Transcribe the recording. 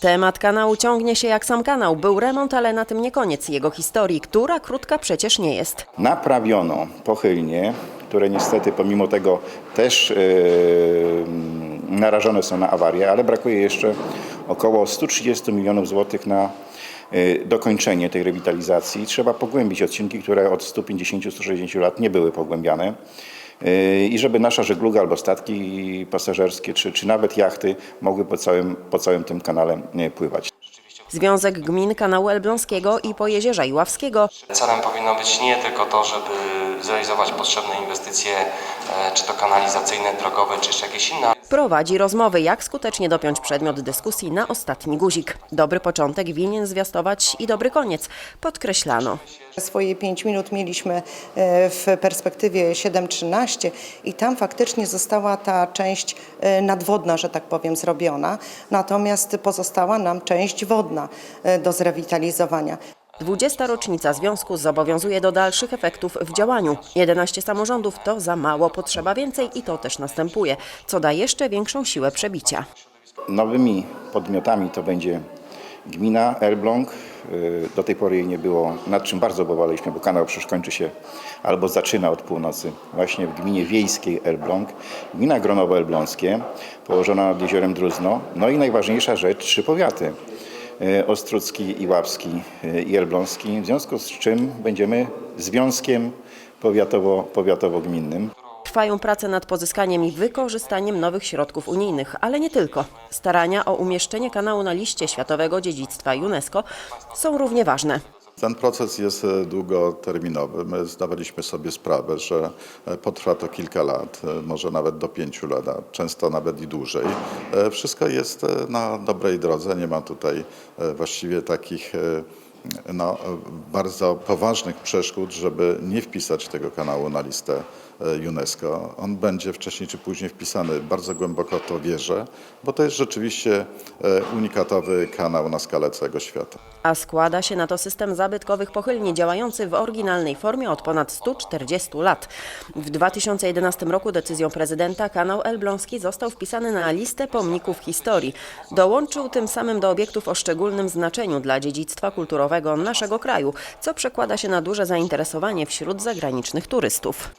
Temat kanału ciągnie się jak sam kanał. Był remont, ale na tym nie koniec jego historii, która krótka przecież nie jest. Naprawiono pochylnie, które niestety pomimo tego też yy, narażone są na awarię, ale brakuje jeszcze około 130 milionów złotych na yy, dokończenie tej rewitalizacji. Trzeba pogłębić odcinki, które od 150-160 lat nie były pogłębiane. Yy, I żeby nasza żegluga albo statki pasażerskie, czy, czy nawet jachty mogły po całym, po całym tym kanale yy, pływać. Związek Gmin Kanału Elbląskiego i Pojezierza Iławskiego Celem powinno być nie tylko to, żeby zrealizować potrzebne inwestycje, e, czy to kanalizacyjne, drogowe, czy jeszcze jakieś inne, prowadzi rozmowy, jak skutecznie dopiąć przedmiot dyskusji na ostatni guzik. Dobry początek winien zwiastować i dobry koniec, podkreślano. Swoje 5 minut mieliśmy e, w perspektywie 7.13 i tam faktycznie została ta część e, nadwodna, że tak powiem, zrobiona. Natomiast pozostała nam część wodna e, do zrewitalizowania. 20. rocznica związku zobowiązuje do dalszych efektów w działaniu. 11 samorządów to za mało, potrzeba więcej i to też następuje, co da jeszcze większą siłę przebicia. Nowymi podmiotami to będzie gmina Elbląg. Y, Do tej pory jej nie było, nad czym bardzo obawaliśmy, bo kanał przecież kończy się albo zaczyna od północy właśnie w gminie wiejskiej Elbląg. Gmina Gronowo-Elbląskie, położona nad jeziorem Druzno. No i najważniejsza rzecz, trzy powiaty. Y, Ostrucki, Iławski y, i Elbląski, w związku z czym będziemy związkiem powiatowo, powiatowo-gminnym. Trwają prace nad pozyskaniem i wykorzystaniem nowych środków unijnych, ale nie tylko. Starania o umieszczenie kanału na liście Światowego Dziedzictwa UNESCO są równie ważne. Ten proces jest e, długoterminowy. My zdawaliśmy sobie sprawę, że e, potrwa to kilka lat, e, może nawet do pięciu lat, a często nawet i dłużej. Wszystko jest na dobrej drodze. Nie ma tutaj właściwie takich no, bardzo poważnych przeszkód, żeby nie wpisać tego kanału na listę e, UNESCO. On będzie wcześniej czy później wpisany. Bardzo głęboko to wierzę, bo to jest rzeczywiście e, unikatowy kanał na skalę całego świata. A składa się na to system zabytkowych pochylni działający w oryginalnej formie od ponad 140 lat. W 2011 roku decyzją prezydenta kanał Elbląski został wpisany na listę pomników historii. Dołączył tym samym do obiektów o szczególnym znaczeniu dla dziedzictwa kulturowego naszego kraju, co przekłada się na duże zainteresowanie wśród zagranicznych turystów.